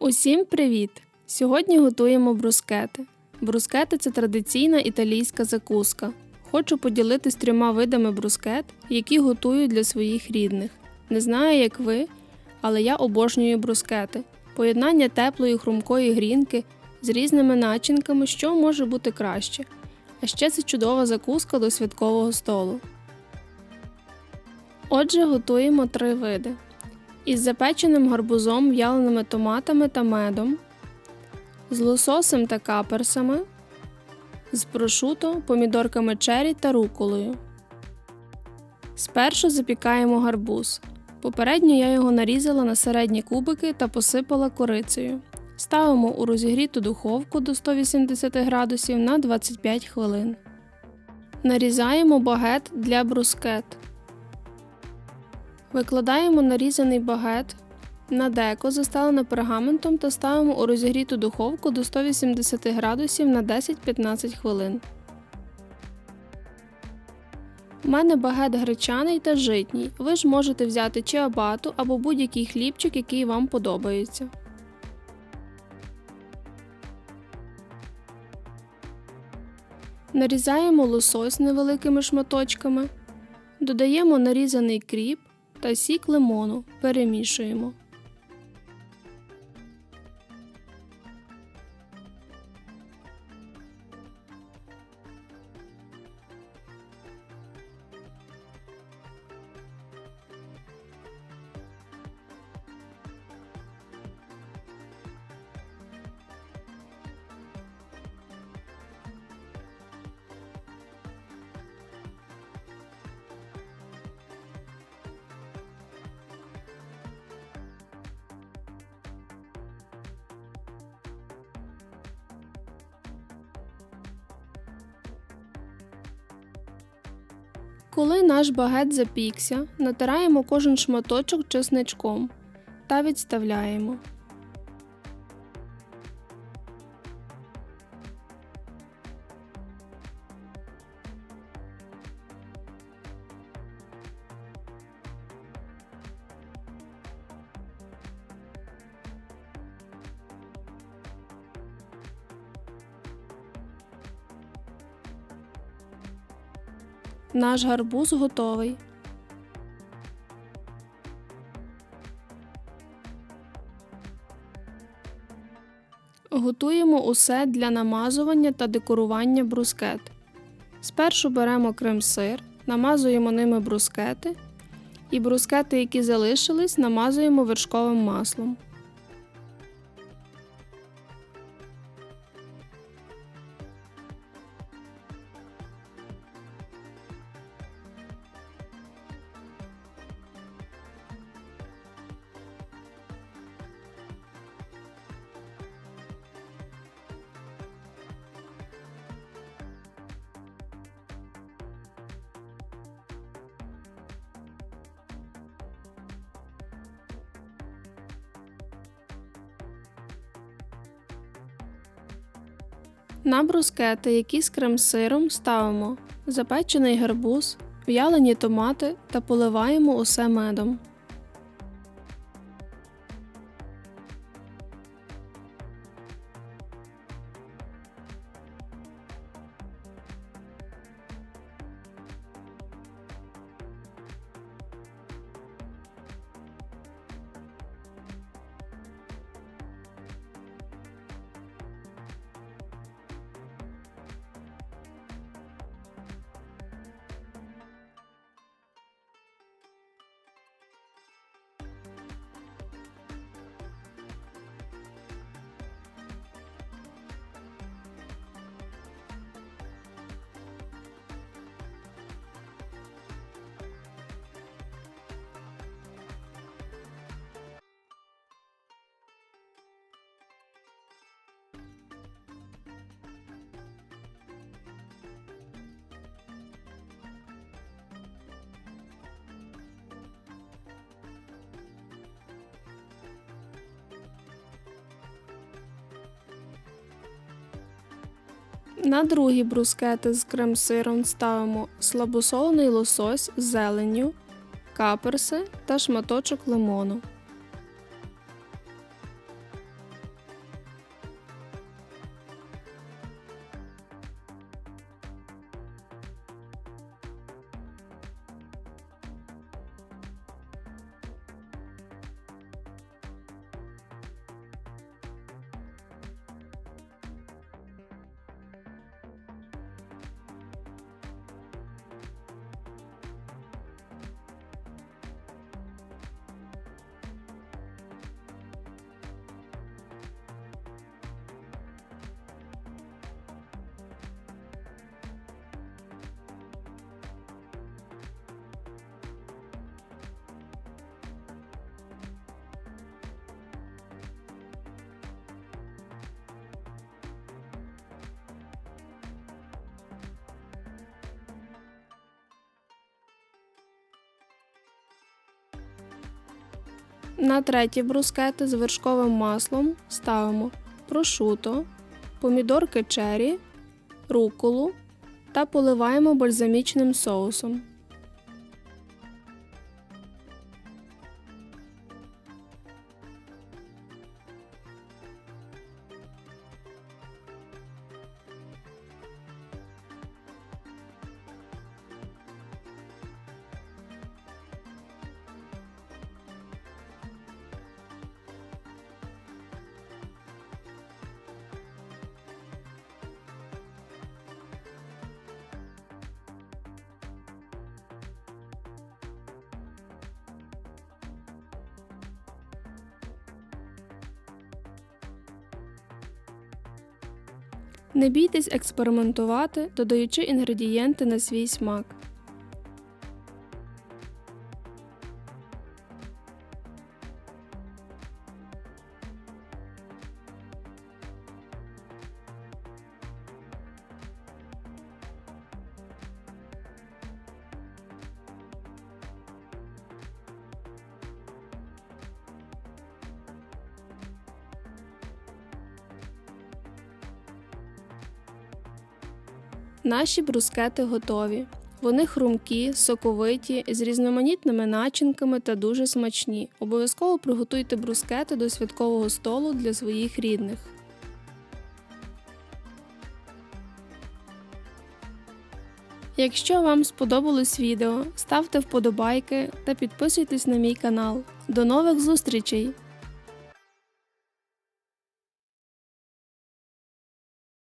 Усім привіт! Сьогодні готуємо брускети. Брускети це традиційна італійська закуска. Хочу поділитись трьома видами брускет, які готую для своїх рідних. Не знаю, як ви, але я обожнюю брускети. Поєднання теплої хрумкої грінки з різними начинками, що може бути краще. А ще це чудова закуска до святкового столу. Отже, готуємо три види із запеченим гарбузом, в'яленими томатами та медом, з лососем та каперсами, з прошуто, помідорками чері та руколою. Спершу запікаємо гарбуз. Попередньо я його нарізала на середні кубики та посипала корицею. Ставимо у розігріту духовку до 180 градусів на 25 хвилин. Нарізаємо багет для брускет. Викладаємо нарізаний багет на деко, застелене пергаментом та ставимо у розігріту духовку до 180 градусів на 10-15 хвилин. У мене багет гречаний та житній. Ви ж можете взяти чиабату або будь-який хлібчик, який вам подобається. Нарізаємо лосось невеликими шматочками. Додаємо нарізаний кріп та сік лимону. Перемішуємо. Коли наш багет запікся, натираємо кожен шматочок чесничком та відставляємо. Наш гарбуз готовий. Готуємо усе для намазування та декорування брускет. Спершу беремо крем-сир, намазуємо ними брускети, і брускети, які залишились, намазуємо вершковим маслом. На брускети, які з крем-сиром, ставимо запечений гарбуз, в'ялені томати та поливаємо усе медом. На другі брускети з крем-сиром ставимо слабосолений лосось з зеленню, каперси та шматочок лимону. На треті брускети з вершковим маслом ставимо прошуто, помідорки чері, руколу та поливаємо бальзамічним соусом. Не бійтесь експериментувати, додаючи інгредієнти на свій смак. Наші брускети готові. Вони хрумкі, соковиті, з різноманітними начинками та дуже смачні. Обов'язково приготуйте брускети до святкового столу для своїх рідних. Якщо вам сподобалось відео, ставте вподобайки та підписуйтесь на мій канал. До нових зустрічей!